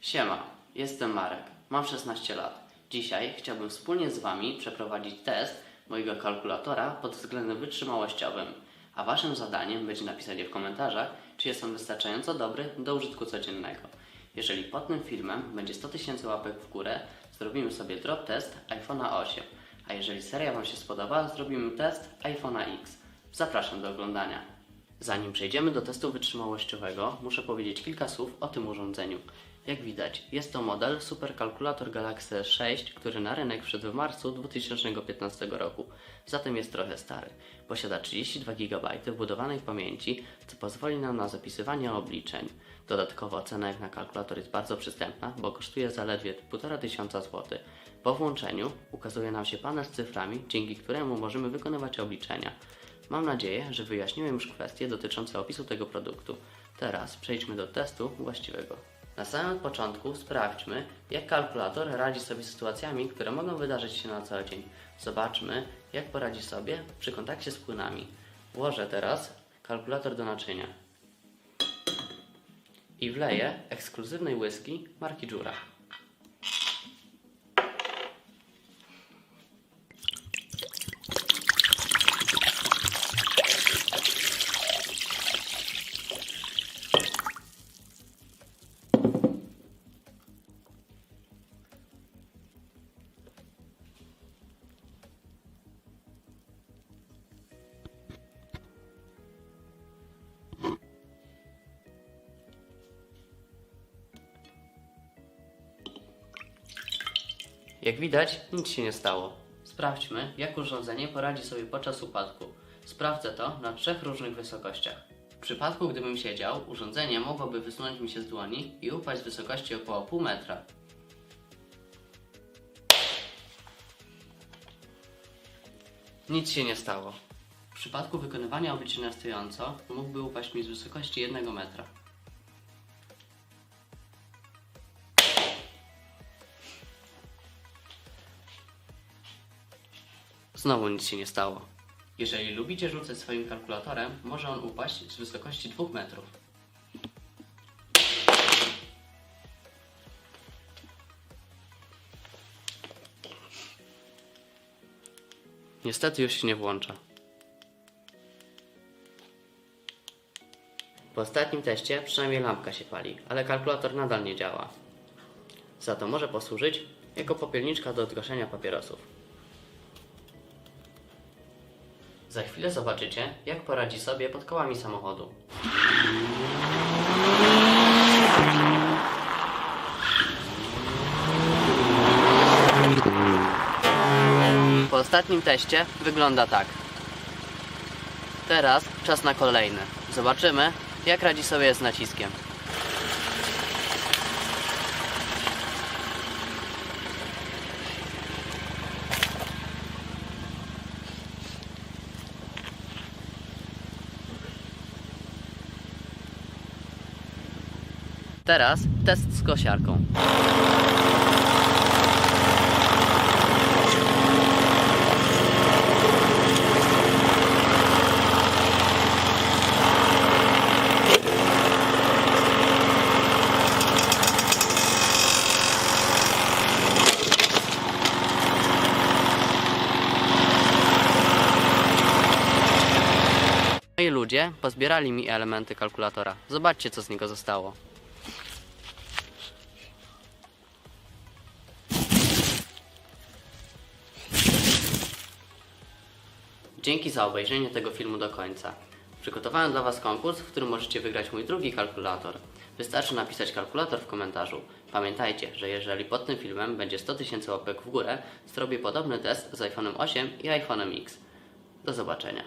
Siema, jestem Marek, mam 16 lat. Dzisiaj chciałbym wspólnie z Wami przeprowadzić test mojego kalkulatora pod względem wytrzymałościowym, a Waszym zadaniem będzie napisanie w komentarzach, czy jest on wystarczająco dobry do użytku codziennego. Jeżeli pod tym filmem będzie 100 tysięcy łapek w górę, zrobimy sobie drop test iPhone'a 8, a jeżeli seria Wam się spodoba, zrobimy test iPhone'a X. Zapraszam do oglądania. Zanim przejdziemy do testu wytrzymałościowego, muszę powiedzieć kilka słów o tym urządzeniu. Jak widać, jest to model Superkalkulator Galaxy S6, który na rynek wszedł w marcu 2015 roku, zatem jest trochę stary. Posiada 32 GB wbudowanej pamięci, co pozwoli nam na zapisywanie obliczeń. Dodatkowo cena jak na kalkulator jest bardzo przystępna, bo kosztuje zaledwie 1500 zł. Po włączeniu ukazuje nam się panel z cyframi, dzięki któremu możemy wykonywać obliczenia. Mam nadzieję, że wyjaśniłem już kwestie dotyczące opisu tego produktu. Teraz przejdźmy do testu właściwego. Na samym początku sprawdźmy, jak kalkulator radzi sobie z sytuacjami, które mogą wydarzyć się na co dzień. Zobaczmy, jak poradzi sobie przy kontakcie z płynami. Włożę teraz kalkulator do naczynia i wleję ekskluzywnej whisky marki Jura. Jak widać, nic się nie stało. Sprawdźmy, jak urządzenie poradzi sobie podczas upadku. Sprawdzę to na trzech różnych wysokościach. W przypadku, gdybym siedział, urządzenie mogłoby wysunąć mi się z dłoni i upaść z wysokości około pół metra. Nic się nie stało. W przypadku wykonywania obliczenia stojąco mógłby upaść mi z wysokości jednego metra. Znowu nic się nie stało. Jeżeli lubicie rzucać swoim kalkulatorem, może on upaść z wysokości 2 metrów. Niestety już się nie włącza. Po ostatnim teście przynajmniej lampka się pali, ale kalkulator nadal nie działa. Za to może posłużyć jako popielniczka do odgaszenia papierosów. Za chwilę zobaczycie, jak poradzi sobie pod kołami samochodu. Po ostatnim teście wygląda tak. Teraz czas na kolejny. Zobaczymy, jak radzi sobie z naciskiem. Teraz test z kosiarką. Moi ludzie pozbierali mi elementy kalkulatora. Zobaczcie, co z niego zostało. Dzięki za obejrzenie tego filmu do końca. Przygotowałem dla Was konkurs, w którym możecie wygrać mój drugi kalkulator. Wystarczy napisać kalkulator w komentarzu. Pamiętajcie, że jeżeli pod tym filmem będzie 100 tysięcy łapek w górę, zrobię podobny test z iPhone'em 8 i iPhone'em X. Do zobaczenia.